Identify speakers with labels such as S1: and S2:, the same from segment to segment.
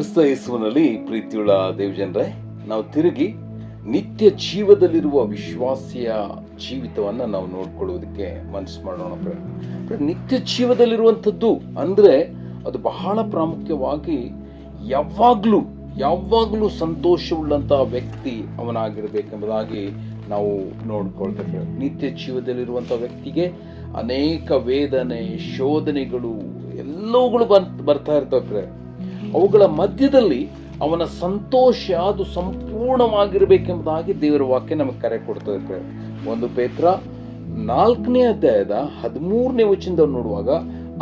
S1: ಕ್ರಿಸ್ತ ಯೇಸುವಿನಲ್ಲಿ ಪ್ರೀತಿಯುಳ್ಳ ದೇವಜನರೇ, ನಾವು ತಿರುಗಿ ನಿತ್ಯ ಜೀವದಲ್ಲಿರುವ ವಿಶ್ವಾಸಿಯ ಜೀವಿತವನ್ನು ನಾವು ನೋಡ್ಕೊಳ್ಳೋದಕ್ಕೆ ಮನಸ್ಸು ಮಾಡೋಣ ನಿತ್ಯ ಜೀವದಲ್ಲಿರುವಂಥದ್ದು ಅಂದರೆ ಅದು ಬಹಳ ಪ್ರಾಮುಖ್ಯವಾಗಿ ಯಾವಾಗಲೂ ಯಾವಾಗಲೂ ಸಂತೋಷವುಳ್ಳಂತಹ ವ್ಯಕ್ತಿ ಅವನಾಗಿರಬೇಕೆಂಬುದಾಗಿ ನಾವು ನೋಡ್ಕೊಳ್ತೇವೆ ನಿತ್ಯ ಜೀವದಲ್ಲಿರುವಂಥ ವ್ಯಕ್ತಿಗೆ ಅನೇಕ ವೇದನೆ, ಶೋಧನೆಗಳು ಎಲ್ಲವುಗಳು ಬರ್ ಬರ್ತಾ ಇರ್ತವೆ. ಅವುಗಳ ಮಧ್ಯದಲ್ಲಿ ಅವನ ಸಂತೋಷ ಅದು ಸಂಪೂರ್ಣವಾಗಿರಬೇಕೆಂಬುದಾಗಿ ದೇವರ ವಾಕ್ಯ ನಮಗೆ ಕರೆ ಕೊಡ್ತಾ ಇರ್ತದೆ ಒಂದು ಪೇತ್ರ ನಾಲ್ಕನೇ ಅಧ್ಯಾಯದ ಹದಿಮೂರನೇ ವಚನದ ನೋಡುವಾಗ,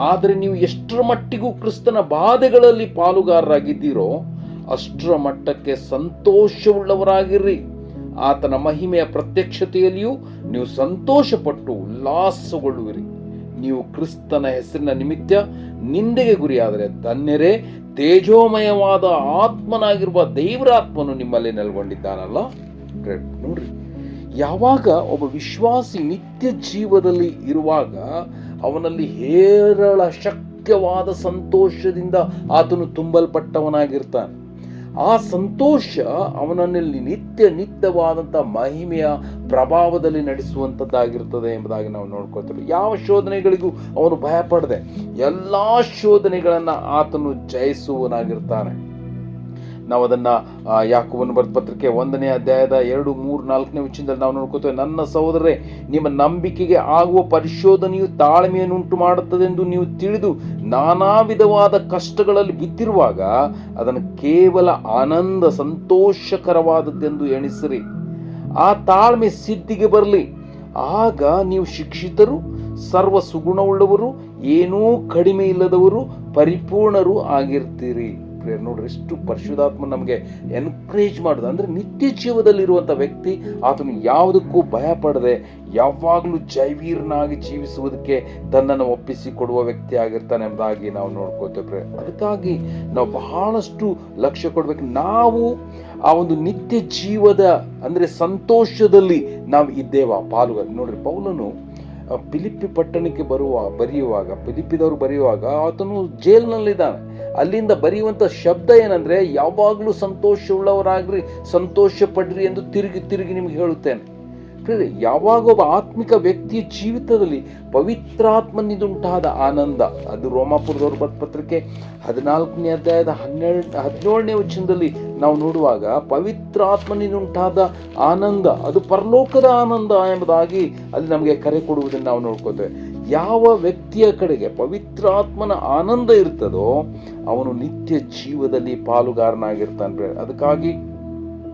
S1: ಆದರೆ ನೀವು ಎಷ್ಟರ ಮಟ್ಟಿಗೂ ಕ್ರಿಸ್ತನ ಬಾಧೆಗಳಲ್ಲಿ ಪಾಲುಗಾರರಾಗಿದ್ದೀರೋ, ಅಷ್ಟರ ಮಟ್ಟಕ್ಕೆ ಸಂತೋಷವುಳ್ಳವರಾಗಿರ್ರಿ. ಆತನ ಮಹಿಮೆಯ ಪ್ರತ್ಯಕ್ಷತೆಯಲ್ಲಿಯೂ ನೀವು ಸಂತೋಷಪಟ್ಟು ಉಲ್ಲಾಸಗೊಳ್ಳುವಿರಿ. ನೀವು ಕ್ರಿಸ್ತನ ಹೆಸರಿನ ನಿಮಿತ್ತ ನಿಂದೆಗೆ ಗುರಿಯಾದರೆ ತನ್ನೆರೆ ತೇಜೋಮಯವಾದ ಆತ್ಮನಾಗಿರುವ ದೈವರಾತ್ಮನು ನಿಮ್ಮಲ್ಲಿ ನೆಲೆಗೊಂಡಿದ್ದಾನಲ್ಲ. ನೋಡ್ರಿ, ಯಾವಾಗ ಒಬ್ಬ ವಿಶ್ವಾಸಿ ನಿತ್ಯ ಜೀವದಲ್ಲಿ ಇರುವಾಗ ಅವನಲ್ಲಿ ಹೇರಳ ಶಕ್ಯವಾದ ಸಂತೋಷದಿಂದ ಆತನು ತುಂಬಲ್ಪಟ್ಟವನಾಗಿರ್ತಾನೆ ಆ ಸಂತೋಷ ಅವನಲ್ಲಿ ನಿತ್ಯ ನಿತ್ಯವಾದಂಥ ಮಹಿಮೆಯ ಪ್ರಭಾವದಲ್ಲಿ ನಡೆಸುವಂಥದ್ದಾಗಿರ್ತದೆ ಎಂಬುದಾಗಿ ನಾವು ನೋಡ್ಕೊಳ್ತೇವೆ. ಯಾವ ಶೋಧನೆಗಳಿಗೂ ಅವನು ಭಯಪಡದೆ ಎಲ್ಲ ಶೋಧನೆಗಳನ್ನು ಆತನು ಜಯಿಸುವನಾಗಿರ್ತಾನೆ ನಾವು ಅದನ್ನ ಯಾಕೋವನ್ನು ಬರೆದ ಪತ್ರಿಕೆ ಒಂದನೇ ಅಧ್ಯಾಯದ ಎರಡು, ಮೂರು, ನಾಲ್ಕನೇ ವಿಷಯದಲ್ಲಿ ನಾವು ನೋಡ್ಕೋತೇವೆ ನನ್ನ ಸಹೋದರರೇ, ನಿಮ್ಮ ನಂಬಿಕೆಗೆ ಆಗುವ ಪರಿಶೋಧನೆಯು ತಾಳ್ಮೆಯನ್ನುಂಟು ಮಾಡುತ್ತದೆಂದು ನೀವು ತಿಳಿದು ನಾನಾ ವಿಧವಾದ ಕಷ್ಟಗಳಲ್ಲಿ ಬಿದ್ದಿರುವಾಗ ಅದನ್ನು ಕೇವಲ ಆನಂದ ಸಂತೋಷಕರವಾದದ್ದೆಂದು ಎಣಿಸಿರಿ. ಆ ತಾಳ್ಮೆ ಸಿದ್ಧಿಗೆ ಬರಲಿ. ಆಗ ನೀವು ಶಿಕ್ಷಿತರು ಸರ್ವ ಸುಗುಣವುಳ್ಳವರು ಏನೂ ಕಡಿಮೆ ಇಲ್ಲದವರು, ಪರಿಪೂರ್ಣರು ಆಗಿರ್ತೀರಿ. ಪ್ರೇರ್ ನೋಡ್ರಿ, ಎಷ್ಟು ಪರಿಶುದ್ಧಾತ್ಮ ನಮಗೆ ಎನ್ಕರೇಜ್ ಮಾಡೋದು. ಅಂದರೆ ನಿತ್ಯ ಜೀವದಲ್ಲಿರುವಂಥ ವ್ಯಕ್ತಿ, ಆತನು ಯಾವುದಕ್ಕೂ ಭಯ ಪಡದೆ ಯಾವಾಗಲೂ ಜೈವೀರನಾಗಿ ಜೀವಿಸುವುದಕ್ಕೆ ತನ್ನನ್ನು ಒಪ್ಪಿಸಿ ಕೊಡುವ ವ್ಯಕ್ತಿ ಆಗಿರ್ತಾನೆ ಎಂಬುದಾಗಿ ನಾವು ನೋಡ್ಕೋತೇವೆ ಅದಕ್ಕಾಗಿ ನಾವು ಬಹಳಷ್ಟು ಲಕ್ಷ್ಯ ಕೊಡ್ಬೇಕು. ನಾವು ಆ ಒಂದು ನಿತ್ಯ ಜೀವದ, ಅಂದರೆ ಸಂತೋಷದಲ್ಲಿ ನಾವು ಇದ್ದೇವ ಪಾಲುಗಾರ. ನೋಡ್ರಿ, ಪೌಲನು ಪಿಲಿಪಿ ಪಟ್ಟಣಕ್ಕೆ ಬರುವ, ಬರೆಯುವಾಗ ಪಿಲಿಪಿದವರು ಬರೆಯುವಾಗ ಆತನು ಜೈಲ್ನಲ್ಲಿದ್ದಾನೆ. ಅಲ್ಲಿಂದ ಬರೆಯುವಂಥ ಶಬ್ದ ಏನಂದರೆ, ಯಾವಾಗಲೂ ಸಂತೋಷವುಳ್ಳವರಾಗ್ರಿ ಸಂತೋಷ ಪಡ್ರಿ ಎಂದು ತಿರುಗಿ ತಿರುಗಿ ನಿಮ್ಗೆ ಹೇಳುತ್ತೇನೆ. ಯಾವಾಗ ಒಬ್ಬ ಆತ್ಮಿಕ ವ್ಯಕ್ತಿಯ ಜೀವಿತದಲ್ಲಿ ಪವಿತ್ರಾತ್ಮನಿದುಂಟಾದ ಆನಂದ, ಅದು ರೋಮಾಪುರದವ್ರ ಪತ್ರಿಕೆ ಹದಿನಾಲ್ಕನೇ ಅಧ್ಯಾಯದ ಹನ್ನೆರಡು, ಹದಿನೇಳನೇ ವಚನದಲ್ಲಿ ನಾವು ನೋಡುವಾಗ ಪವಿತ್ರಾತ್ಮನಿದುಂಟಾದ ಆನಂದ, ಅದು ಪರಲೋಕದ ಆನಂದ ಎಂಬುದಾಗಿ ಅಲ್ಲಿ ನಮಗೆ ಕರೆ ಕೊಡುವುದನ್ನು ನಾವು ನೋಡ್ಕೋತೇವೆ. ಯಾವ ವ್ಯಕ್ತಿಯ ಕಡೆಗೆ ಪವಿತ್ರಾತ್ಮನ ಆನಂದ ಇರ್ತದೋ ಅವನು ನಿತ್ಯ ಜೀವದಲ್ಲಿ ಪಾಲುಗಾರನಾಗಿರ್ತಾನೆ ಅದಕ್ಕಾಗಿ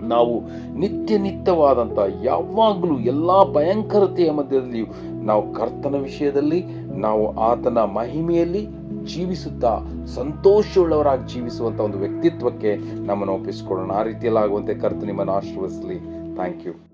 S1: ನಾವು ನಿತ್ಯ ನಿತ್ಯವಾದಂಥ ಯಾವಾಗಲೂ ಎಲ್ಲ ಭಯಂಕರತೆಯ ಮಧ್ಯದಲ್ಲಿಯೂ ನಾವು ಕರ್ತನ ವಿಷಯದಲ್ಲಿ, ನಾವು ಆತನ ಮಹಿಮೆಯಲ್ಲಿ ಜೀವಿಸುತ್ತಾ ಸಂತೋಷವುಳ್ಳವರಾಗಿ ಜೀವಿಸುವಂಥ ಒಂದು ವ್ಯಕ್ತಿತ್ವಕ್ಕೆ ನಮ್ಮನ್ನು ಒಪ್ಪಿಸಿಕೊಳ್ಳೋಣ. ಆ ರೀತಿಯಲ್ಲಾಗುವಂತೆ ಕರ್ತ ನಿಮ್ಮನ್ನು ಆಶೀರ್ವದಿಸಲಿ. Thank you